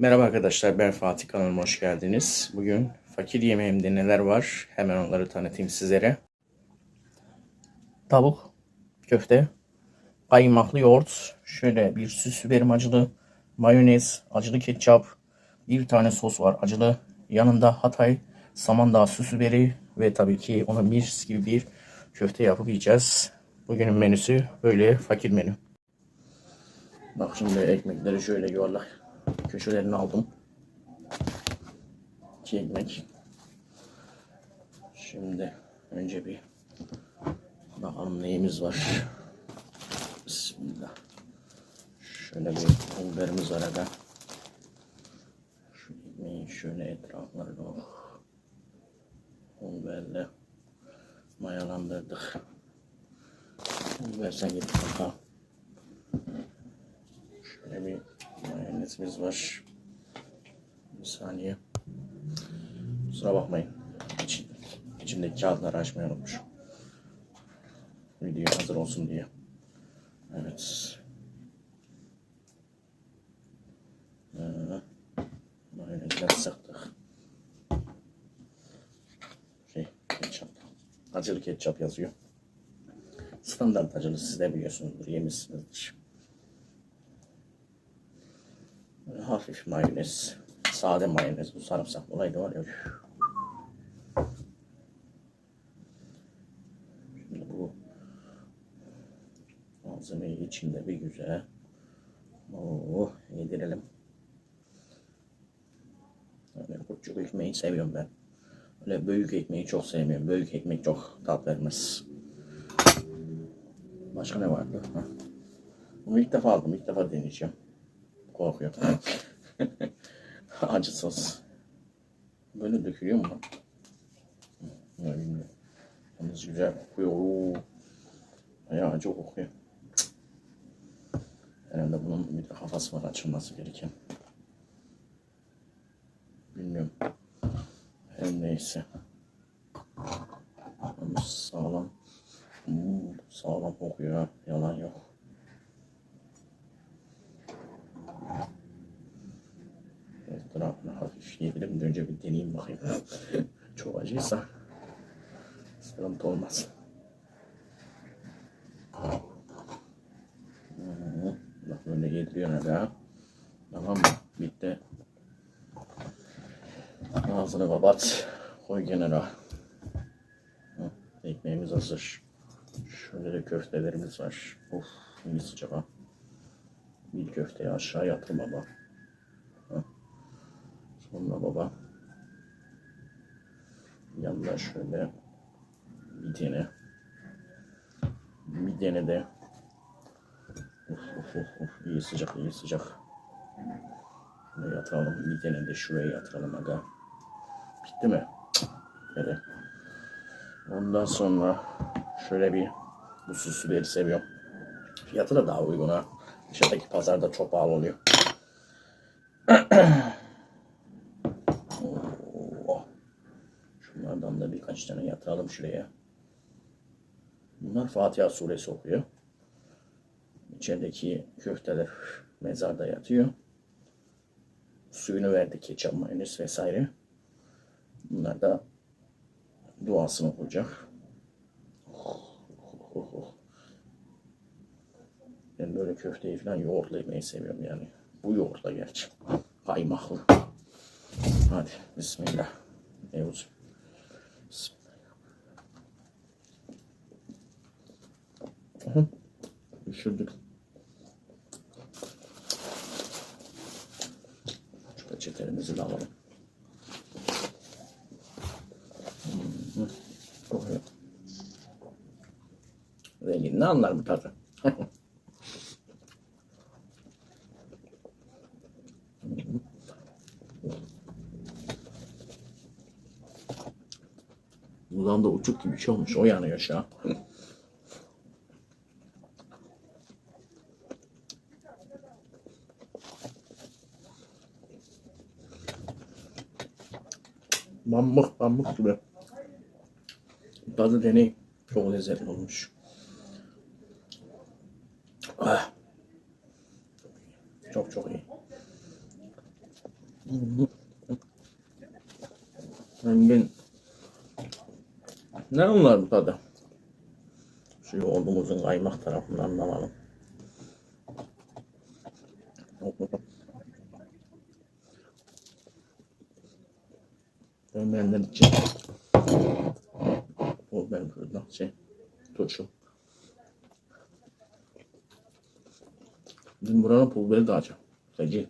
Merhaba arkadaşlar ben Fatih kanalıma hoş geldiniz. Bugün fakir yemeğimde neler var hemen onları tanıtayım sizlere. Tavuk, köfte, kaymaklı yoğurt, şöyle bir süs biberim acılı, mayonez, acılı ketçap, bir tane sos var acılı. Yanında Hatay, Samandağ süs biberi ve tabii ki ona mis gibi bir köfte yapıp yiyeceğiz. Bugünün menüsü böyle fakir menü. Bak şimdi ekmekleri şöyle yuvarlak köşelerini aldım. İki ekmek. Şimdi önce bir bakalım neyimiz var. Bismillah. Şöyle bir biberimiz var aga. Şu ekmeğin şöyle etraflarını oh. Biberle mayalandırdık. Biber sen git bakalım. Şöyle bir mayonezimiz var. Bir saniye. Kusura bakmayın. İçin, içindeki kağıtları açmayı unutmuşum. Video hazır olsun diye. Evet. Ee, mayonezden sıktık. Şey, ketçap. Acılı ketçap yazıyor. Standart acılı siz de biliyorsunuzdur, yemişsinizdir. Böyle hafif mayonez. Sade mayonez. Bu sarımsak olayı da var ya. Şimdi bu malzemeyi içinde bir güzel Oo, yedirelim. Öyle küçük ekmeği seviyorum ben. Öyle büyük ekmeği çok sevmiyorum. Büyük ekmek çok tat vermez. Başka ne vardı? Heh. Bunu ilk defa aldım. İlk defa deneyeceğim. Korkuyorum. Acı sos. Böyle dökülüyor mu? Ya bilmiyorum. Yalnız güzel kokuyor. Oo. Bayağı acı kokuyor. Herhalde bunun bir de kafası var açılması gereken. Bilmiyorum. Her neyse. Sağlam. Sağlam kokuyor. Yalan yok. Hafif yedirip önce bir deneyeyim bakayım. Çok acıysa sıkıntı olmaz. Hmm, Bak böyle yediriyor hala. Tamam mı? Bitti. Ağzını kapat. Koy kenara. Hı, Ekmeğimiz hazır. Şöyle de köftelerimiz var. Of iyi sıcak ha. Bir köfteyi aşağı yatır baba. Sonra baba. Yanına şöyle bir tane bir tane de of of of of iyi sıcak iyi sıcak. Şuraya yatıralım. Bir tane de şuraya yatıralım aga. Bitti mi? Böyle. Ondan sonra şöyle bir bu süsleri seviyorum. Fiyatı da daha uygun ha. Dışarıdaki pazarda çok pahalı oluyor. Oo. Şunlardan da birkaç tane yatıralım şuraya. Bunlar Fatiha suresi okuyor. İçerideki köfteler mezarda yatıyor. Suyunu verdi ketçap, mayonez vesaire. Bunlar da duasını okuyacak. Ben böyle köfteyi falan yoğurtla yemeyi seviyorum yani. Bu yoğurtla gerçi. Kaymaklı. Hadi bismillah. Euz. Düşürdük. Şu peçetelerimizi de alalım. Kokuyor. Rengini ne anlar bu tadı? Buradan da uçuk gibi bir şey olmuş. O yanıyor şu an. Pamuk pamuk gibi. Tadı deney. Çok lezzetli olmuş. Ah. Çok çok iyi. Zengin. Ne onlar bu tadı? Şu yoğurdumuzun kaymak tarafından da alalım. Dönmeyenler için o benim fırında şey turşu. Bizim buranın pul biberi de acı. Feci.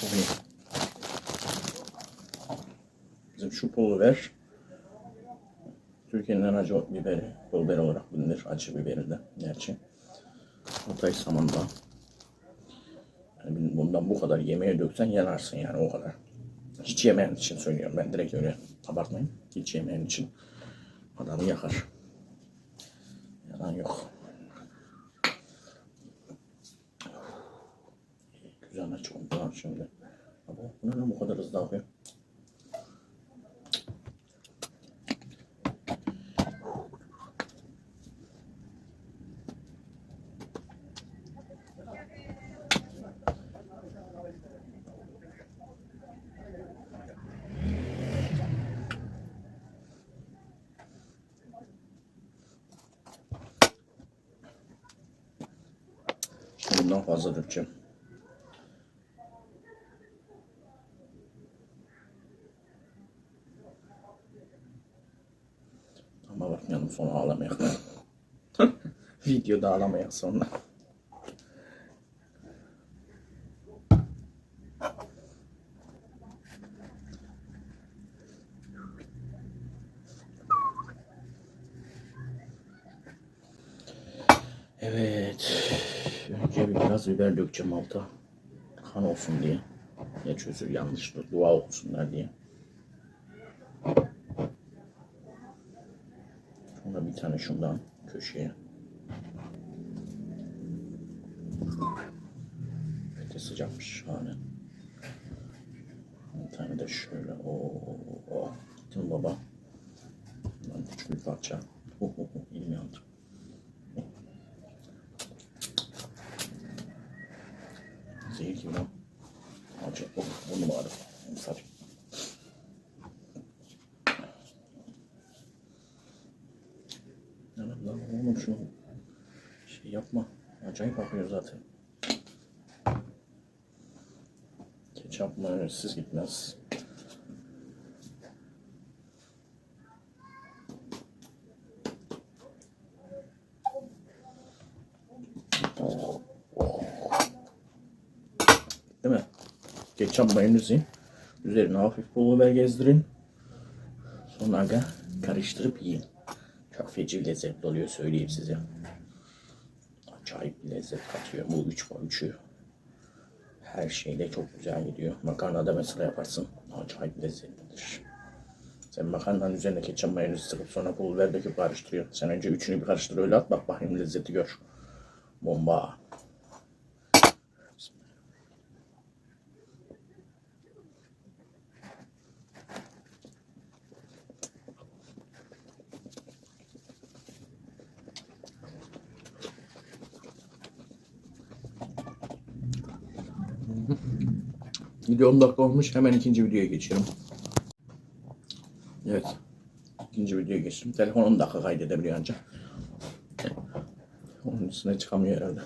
Çok iyi. Bizim şu pul biber Türkiye'nin en acı biberi, pul biber olarak bilinir. Acı biberi de gerçi. Hatay samanda. Yani bundan bu kadar yemeğe döksen yanarsın yani o kadar. Hiç yemeyen için söylüyorum ben direkt öyle abartmayın. Hiç yemeyen için adamı yakar. Yalan yok. Güzel aç oldular şimdi. Ama bu ne lan bu kadar hızlı akıyor? Bundan fazla dökeceğim. Ama bakmayalım sonra ağlamayak. Videoda ağlamayak sonra. Evet. Önce bir biber dökeceğim alta. Kan olsun diye. Ya çözür yanlıştır. Dua olsunlar diye. Sonra bir tane şundan köşeye. Peki sıcakmış şahane. Bir tane de şöyle. Oo, oh. Gittim baba. Lan küçük bir parça. Oh, oh, oh. Elim yandı. Lan. Acı. Burnum ağrı. Sarı. Yani lan oğlum şunu şey yapma. Acayip akıyor zaten. Ketçap mayonezsiz gitmez. Değil mi? Ketçap mayonezi. Üzerine hafif pul biber gezdirin. Sonra aga karıştırıp yiyin. Çok feci lezzetli oluyor söyleyeyim size. Acayip bir lezzet katıyor bu üç üçü. Her şeyle çok güzel gidiyor. Makarna da mesela yaparsın. Acayip lezzetlidir. Sen makarnanın üzerine ketçap mayonezi sıkıp sonra pul biber döküp karıştırıyorsun. Sen önce üçünü bir karıştır öyle at bak bakayım lezzeti gör. Bomba. Video 10 dakika olmuş. Hemen ikinci videoya geçiyorum. Evet. İkinci videoya geçtim. Telefon 10 dakika kaydedebiliyor ancak. Onun üstüne çıkamıyor herhalde.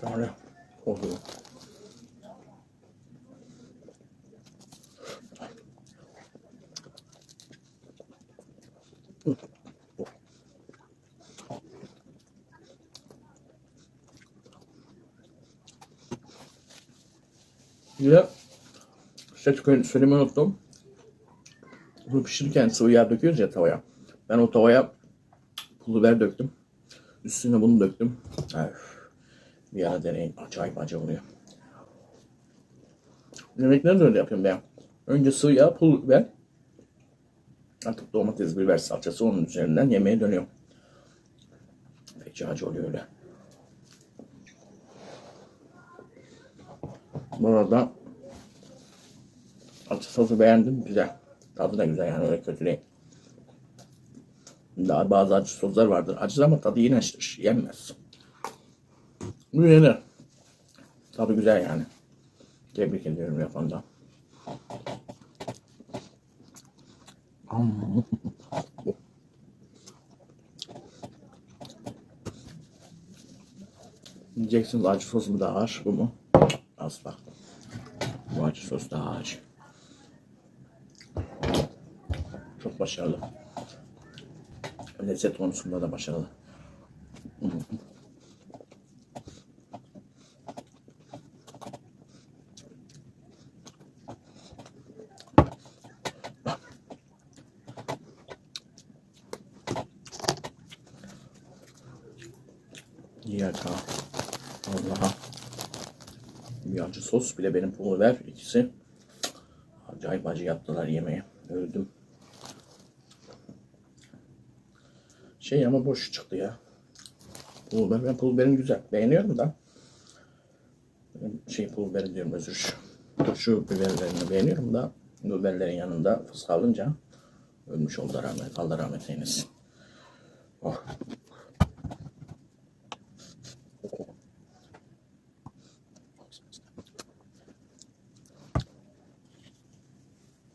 Sonra oluyor. Ve şey söylemeyi unuttum. Bunu pişirirken sıvı yağ döküyoruz ya tavaya. Ben o tavaya pul biber döktüm. Üstüne bunu döktüm. Öf. Bir ara deneyin. Acayip acı oluyor. Yemekleri de öyle yapıyorum ben. Önce sıvı yağ, pul biber. Artık domates, biber salçası onun üzerinden yemeğe dönüyor. Peki acı oluyor öyle. Bu arada acı sosu beğendim. Güzel. Tadı da güzel yani öyle kötü değil. Daha bazı acı soslar vardır. Acı ama tadı yine yenmez. Bu yenir. Tadı güzel yani. Tebrik ediyorum yapandan. Diyeceksiniz acı sos mu daha ağır bu mu? Asla. Bu acı sos daha ağır. Çok başarılı. Lezzet konusunda da başarılı. YK. Allah'a. Bir acı sos bir de benim pul biber ikisi. Acayip acı yaptılar yemeğe. Öldüm. Şey ama boş çıktı ya. Pul biber, ben pul biberim güzel. Beğeniyorum da. Şey pul biberi diyorum özür. Turşu biberlerini beğeniyorum da biberlerin yanında fıstık alınca ölmüş oldu rahmet. Allah rahmet eylesin. Oh.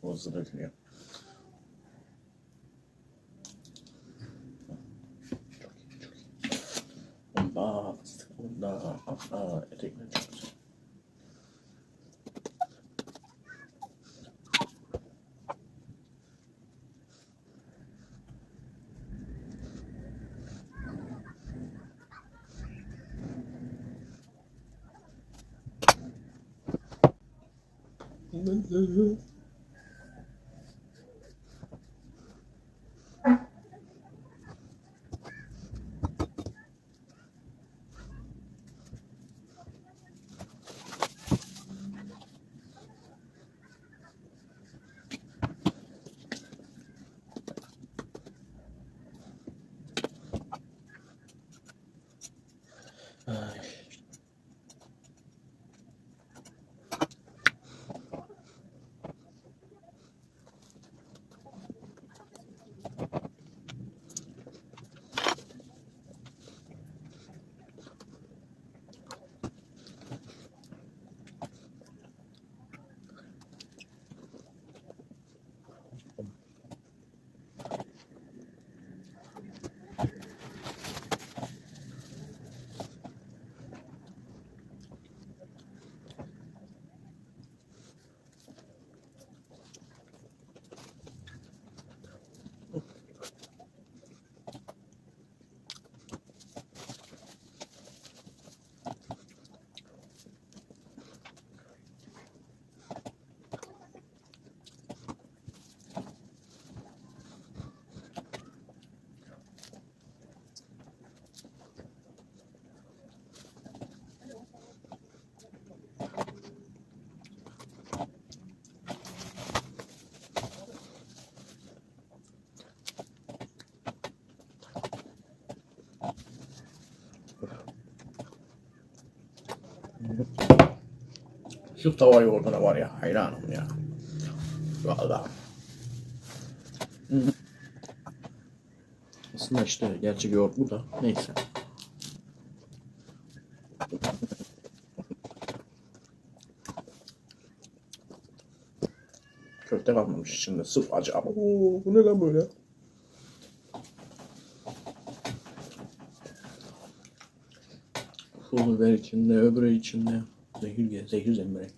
O hızlı dökülüyor. Çok iyi, çok iyi. Bomba, fıstık bunda. Aa, etekler Şu tava yoğurduna var ya hayranım ya. Vallahi. Hı. Aslında işte gerçek yoğurt bu da. Neyse. Köfte kalmamış içinde. Sırf acı. Ama oo, bu ne lan böyle? Pul biber içinde, öbürü içinde. Zehir gel, zehir zemberek.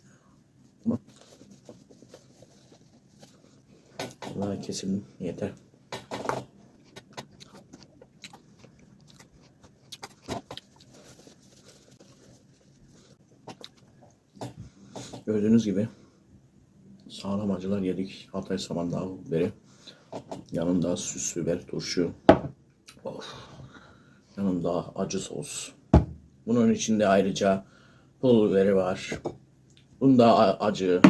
Vallahi kesildim. Yeter. Gördüğünüz gibi sağlam acılar yedik. Hatay samandağı biberi. Yanında süs biber, turşu. Of. Yanında acı sos. Bunun içinde ayrıca pul biberi var. Bunda acı.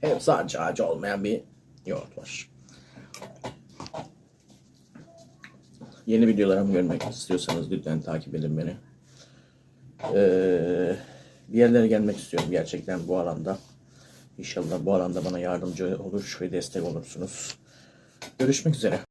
Hep sadece acı olmayan bir yoğurt var. Yeni videolarımı görmek istiyorsanız lütfen takip edin beni. Ee, bir yerlere gelmek istiyorum gerçekten bu alanda. İnşallah bu alanda bana yardımcı olur ve destek olursunuz. Görüşmek üzere.